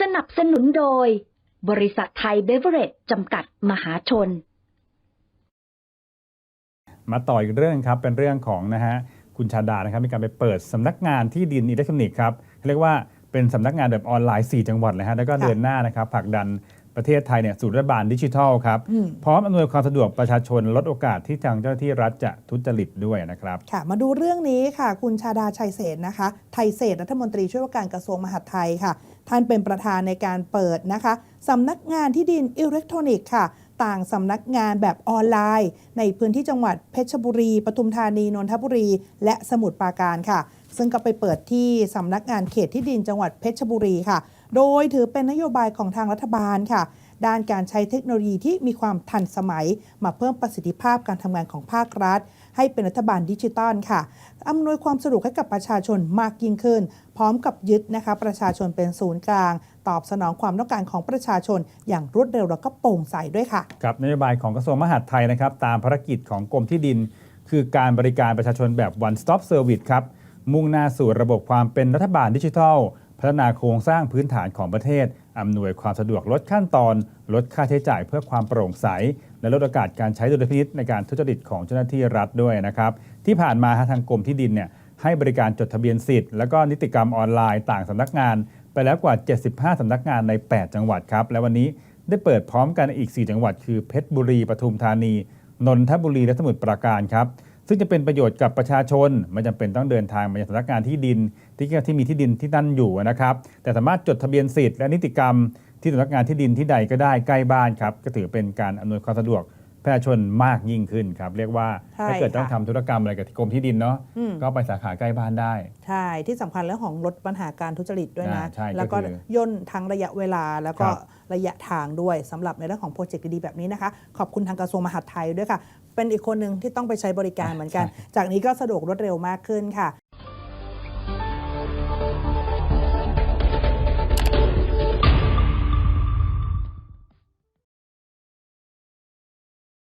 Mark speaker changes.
Speaker 1: สนับสนุนโดย บริษัทไทยเบเวอเรจจำกัดมหาชน
Speaker 2: มาต่ออีกเรื่องครับเป็นเรื่องของนะฮะคุณชาดานะครับมีการไปเปิดสำนักงานที่ดินอิเล็กทรอนิกส์ครับเรียกว่าเป็นสำนักงานแบบออนไลน์ 4 จังหวัดเลยฮะแล้วก็เดินหน้านะครับผลักดัน ประเทศไทยเนี่ยสู่รัฐบาลดิจิทัลครับ
Speaker 3: อืม
Speaker 2: พร้อมอำนวยความสะดวกประชาชนลดโอกาสที่ทางเจ้าหน้าที่รัฐจะทุจริตด้วยนะครับ
Speaker 3: ค่ะ มาดูเรื่องนี้ค่ะ คุณชาดาชัยเศรษฐ์นะคะ ไทยเศรษฐ์รัฐมนตรีช่วยว่าการกระทรวงมหาดไทยค่ะ ท่านเป็นประธานในการเปิดนะคะสำนักงานที่ดินอิเล็กทรอนิกส์ค่ะ ต่างสำนักงานแบบออนไลน์ ในพื้นที่จังหวัดเพชรบุรี ปทุมธานี นนทบุรี และสมุทรปราการค่ะ ซึ่งก็ไปเปิดที่สำนักงานเขตที่ดินจังหวัดเพชรบุรีค่ะ โดยถือเป็นนโยบายของทางรัฐบาลค่ะ ด้านการใช้เทคโนโลยีที่มีความทันสมัย มาเพิ่มประสิทธิภาพการทำงานของภาครัฐ ให้เป็นรัฐบาลดิจิตอลค่ะ อำนวยความสะดวกให้กับประชาชนมากยิ่งขึ้น พร้อมกับยึดนะคะ ประชาชนเป็นศูนย์กลาง ตอบสนองความต้องการของประชาชน อย่างรวดเร็วแล้วก็โปร่งใสด้วยค่ะ
Speaker 2: ครับนโยบายของกระทรวงมหาดไทยนะครับตามภารกิจของกรมที่ดิน คือการบริการประชาชนแบบ one stop service ครับ มุ่งหน้าสู่ระบบความเป็นรัฐบาลดิจิทัล พัฒนาโครงสร้างพื้นฐานของประเทศ อำนวยความสะดวกลดขั้นตอน ลดค่าใช้จ่ายเพื่อความโปร่งใส และลดโอกาสการใช้ดุลพินิษในการทุจริตของเจ้าหน้าที่รัฐด้วยนะครับ ที่ผ่านมาทางกรมที่ดินเนี่ยให้บริการจดทะเบียนสิทธิ์แล้วก็นิติกรรมออนไลน์ต่างสำนักงาน ไปแล้วกว่า 75 สำนักงานใน 8 จังหวัดครับและวันนี้ได้เปิดพร้อมกันอีก 4 จังหวัด คือเพชรบุรีปทุมธานี นนทบุรีและสมุทรปราการครับ ซึ่งจะเป็นประโยชน์กับประชาชน ไม่จำเป็นต้องเดินทางมายังสำนักงานที่ดิน ที่ที่มีที่ดินที่นั่นอยู่นะครับ แต่สามารถจดทะเบียนสิทธิ์และนิติกรรมที่สำนักงานที่ดินที่ใดก็ได้ใกล้บ้านครับก็ถือเป็นการอำนวยความสะดวก ประชาชนมากยิ่งขึ้นครับ เรียกว่า
Speaker 3: ใช่
Speaker 2: ถ้าเกิดต้อง
Speaker 3: ค่ะ
Speaker 2: ทำธุรกรรมอะไรกับกรมที่ดินเนาะ
Speaker 3: อืม
Speaker 2: ก็ไปสาขาใกล้บ้านได้
Speaker 3: ใช่ที่สำคัญเรื่องของลดปัญหาการทุจริตด้วยนะ
Speaker 2: อ่าใช่ก็
Speaker 3: แล้วก็
Speaker 2: คือย่
Speaker 3: นทั้งระยะเวลาแล้วก็
Speaker 2: ครับ
Speaker 3: ระยะทางด้วยสำหรับในเรื่องของโปรเจกต์ดีๆแบบนี้นะคะ ขอบคุณทางกระทรวงมหาดไทยด้วยค่ะ เป็นอีกคนหนึ่งที่ต้องไปใช้บริการเหมือนกัน จากนี้ก็สะดวกรวดเร็วมากขึ้นค่ะ